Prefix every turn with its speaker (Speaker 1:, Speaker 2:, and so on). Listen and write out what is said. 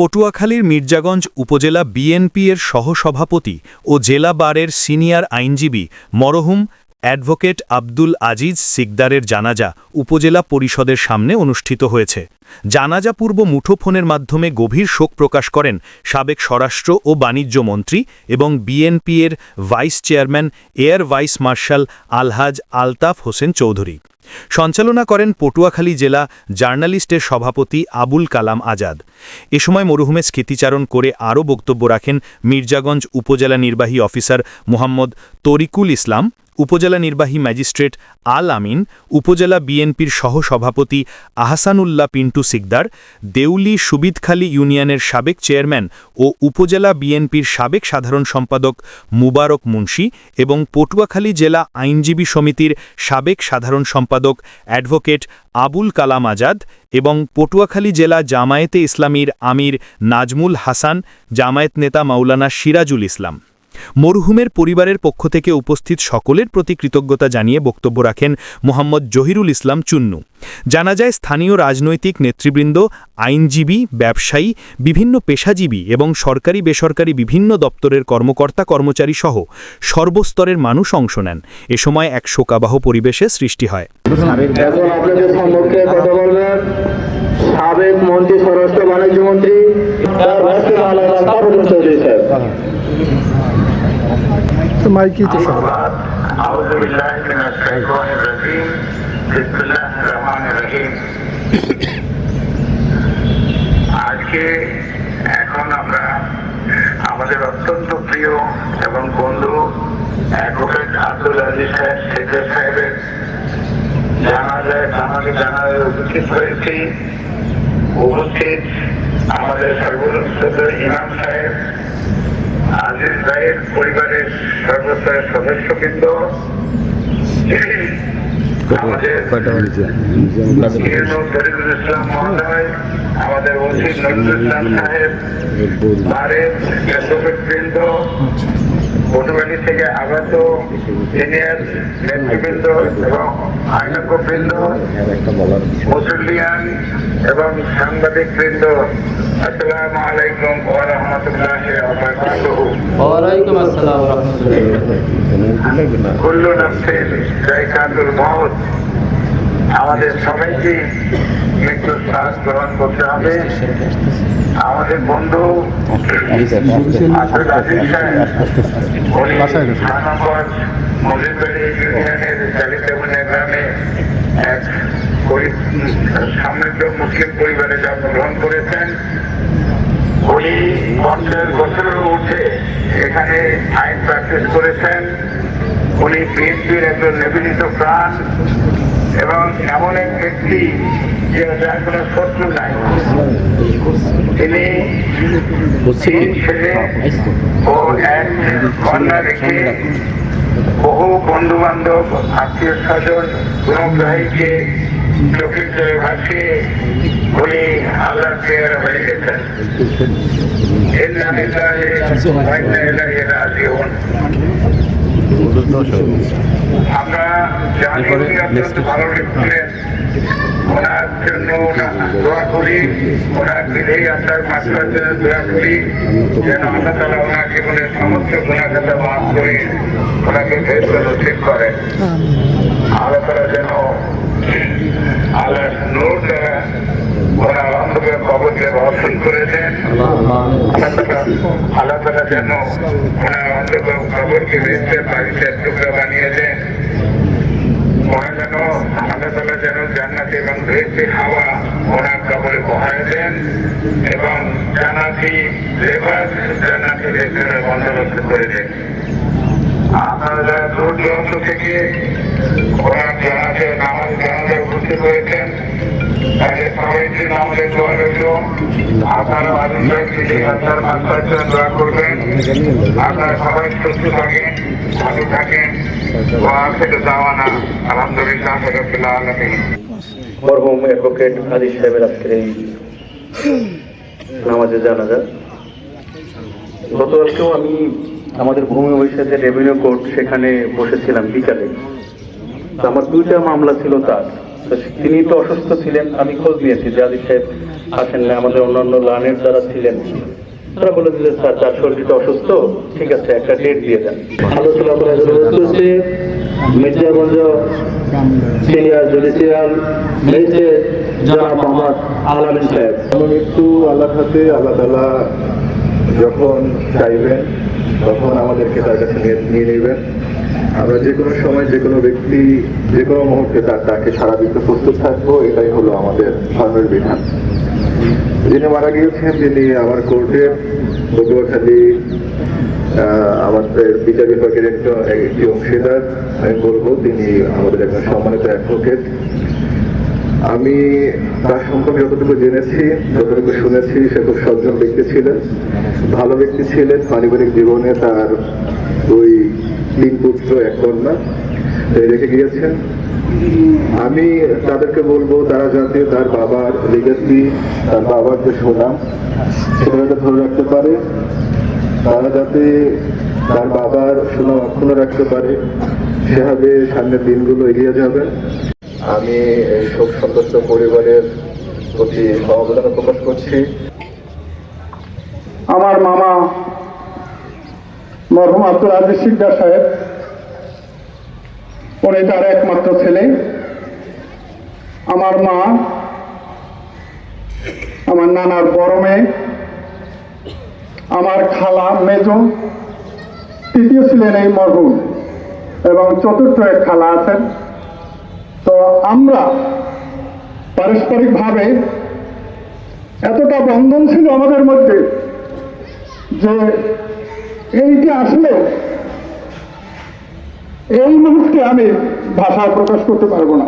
Speaker 1: পটুয়াখালীর মির্জাগঞ্জ উপজেলা বিএনপি এর সহসভাপতি ও জেলা বারের সিনিয়র আইনজীবী মরহুম অ্যাডভোকেট আব্দুল আজিজ সিকদারের জানাজা উপজেলা পরিষদের সামনে অনুষ্ঠিত হয়েছে জানাজা পূর্ব মুঠোফোনের মাধ্যমে গভীর শোক প্রকাশ করেন সাবেক স্বরাষ্ট্র ও বাণিজ্য মন্ত্রী এবং বিএনপি এর vice chairman air vice marshal Alhaj Altaf Hossain Chowdhury সঞ্চালনা করেন পটুয়াখালী জেলা জার্নালিস্টের সভাপতি আবুল কালাম আজাদ এ সময় মরুহুমে স্মৃতিচারণ করে আরও বক্তব্য রাখেন মির্জাগঞ্জ উপজেলা নির্বাহী অফিসার মোহাম্মদ তরিকুল ইসলাম উপজেলা নির্বাহী ম্যাজিস্ট্রেট আল আমিন উপজেলা বিএনপির সহসভাপতি আহসানুল্লাহ পিন্টু সিকদার দেউলি সুবিদখালী ইউনিয়নের সাবেক চেয়ারম্যান ও উপজেলা বিএনপির সাবেক সাধারণ সম্পাদক মুবারক মুন্সি এবং পটুয়াখালী জেলা আইনজীবী সমিতির সাবেক সাধারণ সম্পাদক অ্যাডভোকেট আবুল কালাম আজাদ এবং পটুয়াখালী জেলা জামায়েতে ইসলামীর আমির নাজমুল হাসান জামায়েত নেতা মাওলানা সিরাজুল ইসলাম মরহুমের পরিবারের পক্ষ থেকে উপস্থিত সকলের প্রতি কৃতজ্ঞতা জানিয়ে বক্তব্য রাখেন মোহাম্মদ জহিরুল ইসলাম চুন্নু জানা যায় স্থানীয় রাজনৈতিক নেতৃবৃন্দ আইনজীবী ব্যবসায়ী বিভিন্ন পেশাজীবী এবং সরকারি বেসরকারি বিভিন্ন দপ্তরের কর্মকর্তা কর্মচারী সহ সর্বস্তরের মানুষ অংশ নেন এ সময় এক শোকাবাহ পরিবেশে সৃষ্টি হয়
Speaker 2: মন্ত্রী স্বরাষ্ট্র বাণিজ্য মন্ত্রী
Speaker 3: তো মাইকেই তো সব আজকে এখন আমরা আমাদের অত্যন্ত প্রিয় এবং বন্ধু অ্যাডভোকেট আব্দুল আজিজ সাহেব আমাকে উপস্থিত হয়েছি উপস্থিত আমাদের ইমাম সাহেব আজিজ ভাইয়ের পরিবারের সর্বস্তরের সদস্যবৃন্দ আমাদের ফরিদুল ইসলাম মহাশয় আমাদের ওসির নজরুল ইসলাম সাহেব বারের পটুয়ালি থেকে আগত সিনিয়র নেতৃবৃন্দ এবং আইনজ্ঞবৃন্দ মুসল্লিয়ান এবং সাংবাদিক বৃন্দ আসসালাম আলাইকুম
Speaker 4: ওয়ালাইকুম আসসালাম
Speaker 3: কুল্লু নফসের জয়কাতুল মহত আমাদের সবাইকে মৃত্যুর শ্বাস গ্রহণ করতে হবে আমাদের বন্ধু এক সমৃদ্ধ মুসলিম পরিবারে জন্মগ্রহণ করেছেন উনি পঞ্চাশ বছরের উঠে এখানে আইন প্র্যাকটিস করেছেন উনি বিএনপির একজন নিবেদিত প্রাণ এবং এমন এক ব্যক্তি যে যার কোনো শত্রু নাই তিনি ছেলে ও এক কন্যা রেখে বহু বন্ধু বান্ধব আত্মীয় স্বজন অনুগ্রহীকে চোখের জলে ভাসে উনি আল্লাহ প্রেয়ার হয়ে গেছেন এল্লাহ এল্লাহ এল্লাহ এল্লাহ আমরা হ্যাঁ। যেন আল্লাহ তালা ওনার জীবনের সমস্ত গুণাঘাতা মাফ করে ওনাকে আল্লাহ যেন ওনার অন্তত খবরকে বেঁচে বাড়িতে টুকরা বানিয়ে দেন ওরা যেন আল্লাহ তালা যেন জান্নাতি এবং ভেজটি খাওয়া ওনার কবরে দেন এবং জানাতি লেবাস জানাতি রেখে বন্দোবস্ত করে দেন আপনারা যারা দূর দূরান্ত থেকে ওনার জানাজে নামাজ জানাজে হয়েছেন তাদের সবাইয়ের জন্য আমাদের দোয়া রইল আপনারা মানুষের কৃষি করবেন আপনারা সবাই সুস্থ থাকেন ভালো থাকেন দোয়া থেকে যাওয়া না আলহামদুলিল্লাহ রবিল্লা আলমী
Speaker 5: মরহুম অ্যাডভোকেট আলী সাহেবের আজকের এই নামাজে জানাজা গতকালকেও আমি আমাদের ভূমি ওড়িশাতে রেভিনিউ কোর্ট সেখানে বসেছিলাম বিকালে তো আমার দুইটা মামলা ছিল তার তো তিনি তো অসুস্থ ছিলেন আমি খোঁজ নিয়েছি জাদির সাহেব আসেন না আমাদের অন্যান্য লার্নের যারা ছিলেন তারা বলে দিলেন স্যার তার শরীরটা অসুস্থ ঠিক আছে একটা ডেট দিয়ে দেন
Speaker 6: ভালো করার অনুরোধ করছি মির্জাগঞ্জ সিনিয়র জুডিশিয়াল ম্যাজিস্ট্রেট জনাব মোহাম্মদ আলামিন সাহেব
Speaker 7: মৃত্যু আল্লাহ হাতে আল্লাহ তালা যখন চাইবেন তখন আমাদেরকে তার কাছে নিয়ে নেবেন আমরা যে কোনো সময় যে কোনো ব্যক্তি যে কোনো মুহূর্তে তার তাকে সারা দিতে প্রস্তুত থাকবো এটাই হলো আমাদের ধর্মের বিধান যিনি মারা গিয়েছেন তিনি আমার কোর্টে পটুয়াখালী আমাদের বিচার বিভাগের একজন একটি অংশীদার আমি বলবো তিনি আমাদের একজন সম্মানিত অ্যাডভোকেট আমি তার সম্পর্কে যতটুকু জেনেছি যতটুকু শুনেছি সে খুব সজ্জন ব্যক্তি ছিলেন ভালো ব্যক্তি ছিলেন পারিবারিক জীবনে তার ওই তিন পুত্র এক কন্যা রেখে গিয়েছেন আমি তাদেরকে বলবো তারা যাতে তার বাবার লিগেসি তার বাবার যে সুনাম সেটা ধরে রাখতে পারে তারা যাতে তার বাবার সুনাম অক্ষুণ্ণ রাখতে পারে সেভাবে সামনের দিনগুলো এগিয়ে যাবে আমি এই শোক সদস্য পরিবারের প্রতি সমবেদনা প্রকাশ করছি
Speaker 8: আমার মামা মরহুম আব্দুল আজিজ সিদ্দার সাহেব উনি তার একমাত্র ছেলে আমার মা আমার নানার বড় মেয়ে আমার খালা মেজ তৃতীয় ছিলেন এই মরহুম এবং চতুর্থ এক খালা আছেন তো আমরা পারস্পরিকভাবে এতটা বন্ধন ছিল আমাদের মধ্যে যে এইটি আসলে এই মুহূর্তে আমি ভাষা প্রকাশ করতে পারবো না